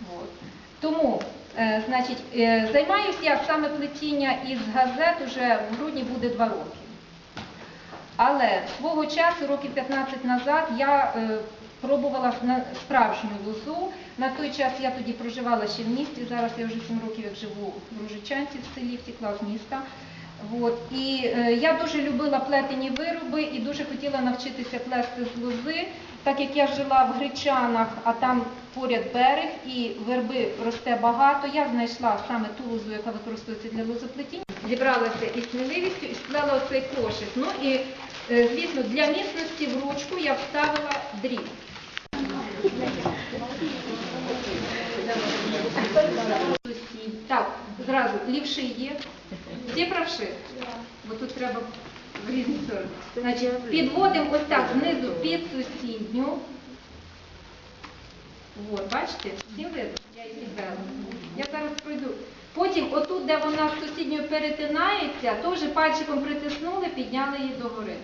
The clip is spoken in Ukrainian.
От. Тому, е, значить, е, займаюся я саме плетіння із газет уже в грудні буде два роки. Але свого часу, років 15 назад, я е, пробувала справжню лозу. На той час я тоді проживала ще в місті, зараз я вже 7 років як живу в Ружичанці в селі, втекла з міста. От. І е, я дуже любила плетені вироби і дуже хотіла навчитися плести з лози, так як я жила в Гречанах, а там поряд берег і верби росте багато. Я знайшла саме ту лозу, яка використовується для лозоплетіння. Зібралася із сміливістю і сплела оцей кошик. Ну і, е, звісно, для міцності в ручку я вставила дріб. Так, зразу лівший є. Всі правши? Бо тут треба в різні сторони. Значить, підводимо ось так знизу під сусідню. От, бачите, всім видно, я її підвела. Я зараз пройду. Потім, отут, де вона з сусідньою перетинається, теж пальчиком притиснули, підняли її догори.